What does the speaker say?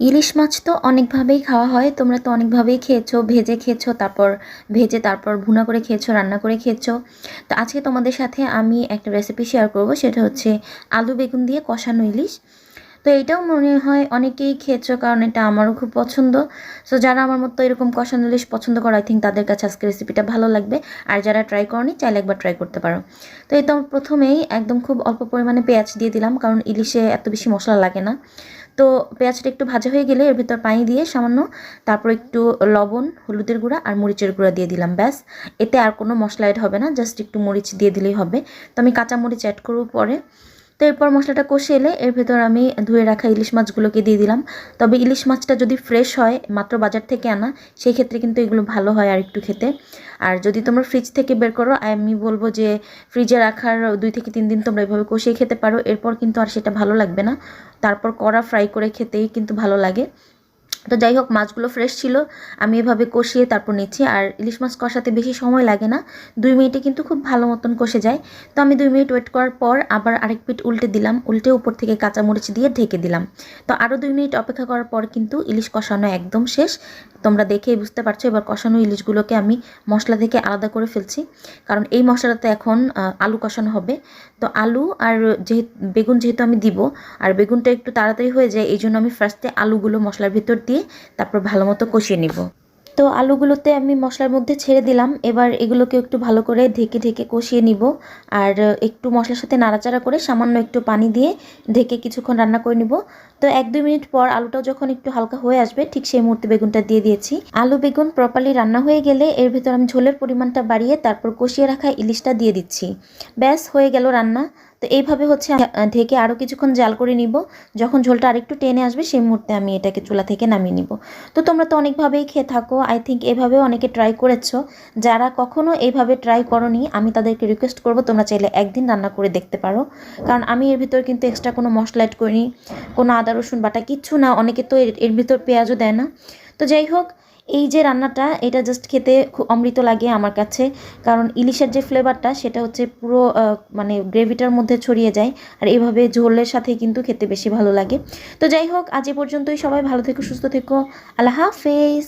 ইলিশ মাছ তো অনেকভাবেই খাওয়া হয়, তোমরা তো অনেকভাবেই খেয়েছো, ভেজে খেয়েছো, তারপর ভেজে তারপর ভুনা করে খেয়েছো, রান্না করে খেয়েছো। তো আজকে তোমাদের সাথে আমি একটা রেসিপি শেয়ার করব, সেটা হচ্ছে আলু বেগুন দিয়ে কষানো ইলিশ। তো এটাও মনে হয় অনেকেই খেয়েছো, কারণ এটা আমারও খুব পছন্দ। সো যারা আমার মতো এরকম কষানো ইলিশ পছন্দ করো আই থিঙ্ক তাদের কাছে আজকে রেসিপিটা ভালো লাগবে। আর যারা ট্রাই করনি, চাইলে একবার ট্রাই করতে পারো। তো এই তো প্রথমেই একদম খুব অল্প পরিমাণে পেঁয়াজ দিয়ে দিলাম, কারণ ইলিশে এত বেশি মশলা লাগে না। তো পেঁয়াজটা একটু ভাজা হয়ে গেলে এর ভিতর পানি দিয়ে সামান্য তারপর একটু লবণ, হলুদের গুঁড়া আর মরিচের গুঁড়া দিয়ে দিলাম, ব্যাস। এতে আর কোনো মশলা অ্যাড হবে না জাস্ট একটু মরিচ দিয়ে দিলেই হবে। তো আমি কাঁচা মরিচ অ্যাড করব পরে। তো এরপর মশলাটা কষে এলে এর ভেতর আমি ধুয়ে রাখা ইলিশ মাছগুলোকে দিয়ে দিলাম। তবে ইলিশ মাছটা যদি ফ্রেশ হয়, মাত্র বাজার থেকে আনা, সেই ক্ষেত্রে কিন্তু এগুলো ভালো হয় আর একটু খেতে। আর যদি তোমরা ফ্রিজ থেকে বের করো, আমি বলব যে ফ্রিজে রাখার দুই থেকে তিন দিন তোমরা এভাবে কষিয়ে খেতে পারো। এরপর কিন্তু আর সেটা ভালো লাগবে না। তারপর কড়া ফ্রাই করে খেতেই কিন্তু ভালো লাগে। তো যাই হোক, মাছগুলো ফ্রেশ ছিল। আমি এভাবে কষিয়ে তারপর নিচ্ছি। আর ইলিশ মাছ কষাতে বেশি সময় লাগে না। দুই মিনিটে কিন্তু খুব ভালো মতন কষে যায়। তো আমি দুই মিনিট ওয়েট করার পর আবার আরেক পিঠ উল্টে দিলাম। উল্টে উপর থেকে কাঁচামরিচ দিয়ে ঢেকে দিলাম। তো আরও দুই মিনিট অপেক্ষা করার পর কিন্তু ইলিশ কষানো একদম শেষ। তোমরা দেখেই বুঝতে পারছ, এবার কষানো ইলিশগুলোকে আমি মশলা থেকে আলাদা করে ফেলছি। কারণ এই মশলাটাতে এখন আলু কষানো হবে। তো আলু আর যেহেতু, বেগুন যেহেতু আমি দিব, আর বেগুনটা একটু তাড়াতাড়ি হয়ে যায়, এই জন্য আমি ফার্স্টে আলুগুলো মশলার ভিতর দিয়ে তারপর ভালো মতো কষিয়ে নিব। তো আলুগুলোতে আমি মশলার মধ্যে ছেড়ে দিলাম। এবার এগুলোকে একটু ভালো করে ঢেকে ঢেকে কষিয়ে নিব। আর একটু মশলার সাথে নাড়াচাড়া করে সামান্য একটু পানি দিয়ে ঢেকে কিছুক্ষণ রান্না করে নিব। তো এক দুই মিনিট পর আলুটাও যখন একটু হালকা হয়ে আসবে, ঠিক সেই মুহূর্তে বেগুনটা দিয়ে দিয়েছি। আলু, বেগুন প্রপারলি রান্না হয়ে গেলে এর ভেতর আমি ঝোলের পরিমাণটা বাড়িয়ে তারপর কষিয়ে রাখা ইলিশটা দিয়ে দিচ্ছি। ব্যাস, হয়ে গেল রান্না। তো এইভাবে হচ্ছে ঢেকে আরও কিছুক্ষণ জাল করে নিব। যখন ঝোলটা আরেকটু টেনে আসবে, সেই মুহূর্তে আমি এটাকে চুলা থেকে নামিয়ে নিব। তো তোমরা তো অনেকভাবেই খেয়ে থাকো আই থিঙ্ক এভাবেও অনেকে ট্রাই করেছ। যারা কখনো এইভাবে ট্রাই করনি, আমি তাদেরকে রিকোয়েস্ট করব তোমরা চাইলে একদিন রান্না করে দেখতে পারো। কারণ আমি এর ভিতর কিন্তু এক্সট্রা কোনো মশলা অ্যাড করিনি, কোনো আদা, রসুন বাটা, কিচ্ছু না, অনেকে তো এর ভিতর পেঁয়াজও দেয় না। তো যাই হোক, এই যে রান্নাটা, এটা জাস্ট খেতে খুব অমৃত লাগে আমার কাছে। কারণ ইলিশের যে ফ্লেভারটা সেটা হচ্ছে পুরো মানে গ্রেভিটার মধ্যে ছড়িয়ে যায়, আর এভাবে ঝোলের সাথে কিন্তু খেতে বেশি ভালো লাগে। তো যাই হোক, আজ এ পর্যন্তই। সবাই ভালো থেকো, সুস্থ থেকো। আল্লাহ হাফেজ।